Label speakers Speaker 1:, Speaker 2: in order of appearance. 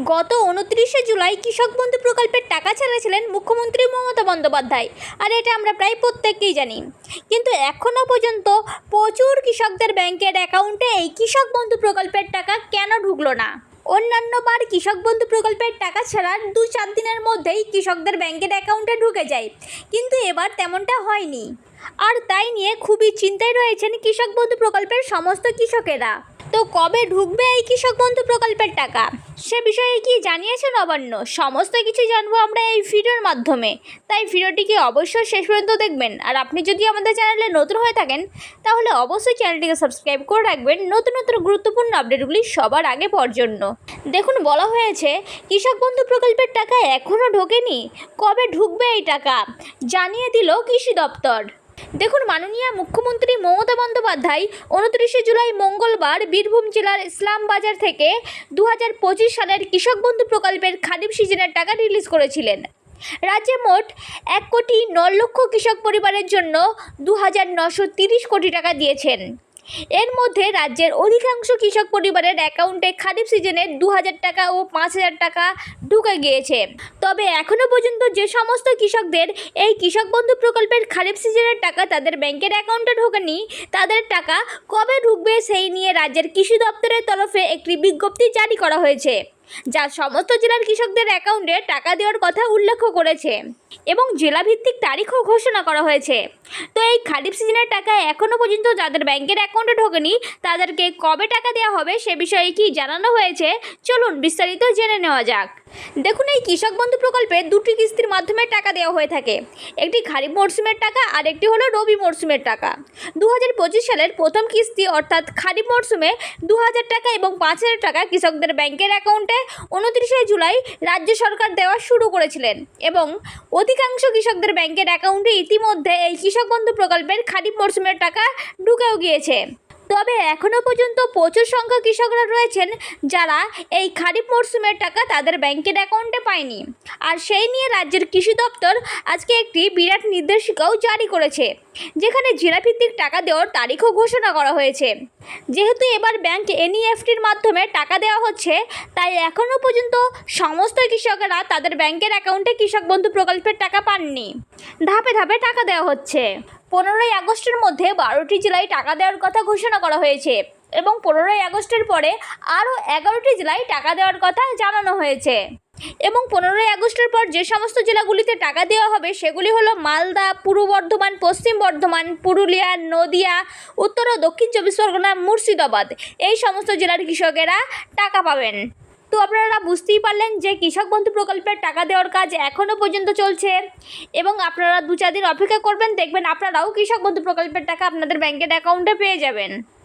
Speaker 1: গত উনত্রিশে জুলাই কৃষক বন্ধু প্রকল্পের টাকা ছেড়েছিলেন মুখ্যমন্ত্রী মমতা বন্দ্যোপাধ্যায়। আর এটা আমরা প্রায় প্রত্যেককেই জানি। কিন্তু এখনও পর্যন্ত প্রচুর কৃষকদের ব্যাংকের অ্যাকাউন্টে এই কৃষক বন্ধু প্রকল্পের টাকা কেন ঢুকলো না? অন্যান্য বার কৃষক বন্ধু প্রকল্পের টাকা ছাড়ার দু চার দিনের মধ্যেই কৃষকদের ব্যাংকের অ্যাকাউন্টে ঢুকে যায়। কিন্তু এবার তেমনটা হয়নি। আর তাই নিয়ে খুবই চিন্তায় রয়েছেন কৃষক বন্ধু প্রকল্পের সমস্ত কৃষকেরা। তো কবে ঢুকবে এই কৃষক বন্ধু প্রকল্পের টাকা? সে বিষয়ে কি জানিয়েছে নবান্ন? সমস্ত কিছু জানব আমরা এই ভিডিওর মাধ্যমে। তাই ভিডিওটিকে অবশ্যই শেষ পর্যন্ত দেখবেন। আর আপনি যদি আমাদের চ্যানেলে নতুন হয়ে থাকেন, তাহলে অবশ্যই চ্যানেলটিকে সাবস্ক্রাইব করে রাখবেন নতুন নতুন গুরুত্বপূর্ণ আপডেটগুলি সবার আগে পাওয়ার জন্য। দেখুন, বলা হয়েছে, কৃষক বন্ধু প্রকল্পের টাকা এখনও ঢোকেনি। কবে ঢুকবে এই টাকা? জানিয়ে দিল কৃষি দপ্তর। দেখুন, মাননীয় মুখ্যমন্ত্রী মমতা বন্দ্যোপাধ্যায় উনত্রিশে জুলাই মঙ্গলবার বীরভূম জেলার ইসলামবাজার থেকে দু হাজার পঁচিশ সালের কৃষক বন্ধু প্রকল্পের খারিফ সিজনের টাকা রিলিজ করেছিলেন। রাজ্যে মোট এক কোটি ন লক্ষ কৃষক পরিবারের জন্য দু কোটি টাকা দিয়েছেন। এর মধ্যে রাজ্যের অধিকাংশ কৃষক পরিবারের অ্যাকাউন্টে খারিফ সিজনে দু হাজার টাকা ও পাঁচ হাজার টাকা ঢুকে গিয়েছে। তবে এখনও পর্যন্ত যে সমস্ত কৃষকদের এই কৃষক বন্ধু প্রকল্পের খারিফ সিজনের টাকা তাদের ব্যাংকের অ্যাকাউন্টে ঢোকেনি, তাদের টাকা কবে ঢুকবে সেই নিয়ে রাজ্যের কৃষি দপ্তরের তরফে একটি বিজ্ঞপ্তি জারি করা হয়েছে। যা সমস্ত জেলার কৃষকদের অ্যাকাউন্টে টাকা দেওয়ার কথা উল্লেখ করেছে এবং জেলাভিত্তিক তারিখও ঘোষণা করা হয়েছে। তো এই খারিফ সিজনের টাকা এখনও পর্যন্ত যাদের ব্যাংকের অ্যাকাউন্টে ঢোকেনি, তাদেরকে কবে টাকা দেওয়া হবে সে বিষয়ে কি জানানো হয়েছে? চলুন বিস্তারিত জেনে নেওয়া যাক। দেখুন এই কৃষক বন্ধু প্রকল্পে দুটি কিস্তির মাধ্যমে টাকা দেওয়া হয়ে থাকে। একটি খারিফ মরশুমের টাকা আর একটি হলো রবি মরশুমের টাকা। দু হাজার পঁচিশ সালের প্রথম কিস্তি অর্থাৎ খারিফ মরশুমে দু হাজার টাকা এবং পাঁচ হাজার টাকা কৃষকদের ব্যাংকের অ্যাকাউন্টে উনত্রিশে জুলাই রাজ্য সরকার দেওয়া শুরু করেছিলেন এবং অধিকাংশ কৃষকদের ব্যাংকের অ্যাকাউন্টে ইতিমধ্যে এই কৃষক বন্ধু প্রকল্পের খারিফ মরশুমের টাকা ঢুকেও গিয়েছে। তবে এখনও পর্যন্ত প্রচুর সংখ্যক কৃষকরা রয়েছেন যারা এই খারিফ মরশুমের টাকা তাদের ব্যাংকের অ্যাকাউন্টে পায়নি। আর সেই নিয়ে রাজ্যের কৃষি দপ্তর আজকে একটি বিরাট নির্দেশিকাও জারি করেছে, যেখানে জেলাভিত্তিক টাকা দেওয়ার তারিখও ঘোষণা করা হয়েছে। যেহেতু এবার ব্যাংক এনইএফটির মাধ্যমে টাকা দেওয়া হচ্ছে, তাই এখনও পর্যন্ত সমস্ত কৃষকেরা তাদের ব্যাংকের অ্যাকাউন্টে কৃষক বন্ধু প্রকল্পের টাকা পাননি। ধাপে ধাপে টাকা দেওয়া হচ্ছে। পনেরোই আগস্টের মধ্যে বারোটি জেলায় টাকা দেওয়ার কথা ঘোষণা করা হয়েছে এবং পনেরোই আগস্টের পরে আরও এগারোটি জেলায় টাকা দেওয়ার কথা জানানো হয়েছে। এবং পনেরোই আগস্টের পর যে সমস্ত জেলাগুলিতে টাকা দেওয়া হবে সেগুলি হলো মালদা, পূর্ব বর্ধমান, পশ্চিম বর্ধমান, পুরুলিয়া, নদিয়া, উত্তর ও দক্ষিণ চব্বিশ পরগনা, মুর্শিদাবাদ। এই সমস্ত জেলার কৃষকেরা টাকা পাবেন। তো আপনারা বুঝতেই পারলেন যে কৃষক বন্ধু প্রকল্পের টাকা দেওয়ার কাজ এখনও পর্যন্ত চলছে। এবং আপনারা দু চার দিন অপেক্ষা করবেন, দেখবেন আপনারাও কৃষক বন্ধু প্রকল্পের টাকা আপনাদের ব্যাংকের অ্যাকাউন্টে পেয়ে যাবেন।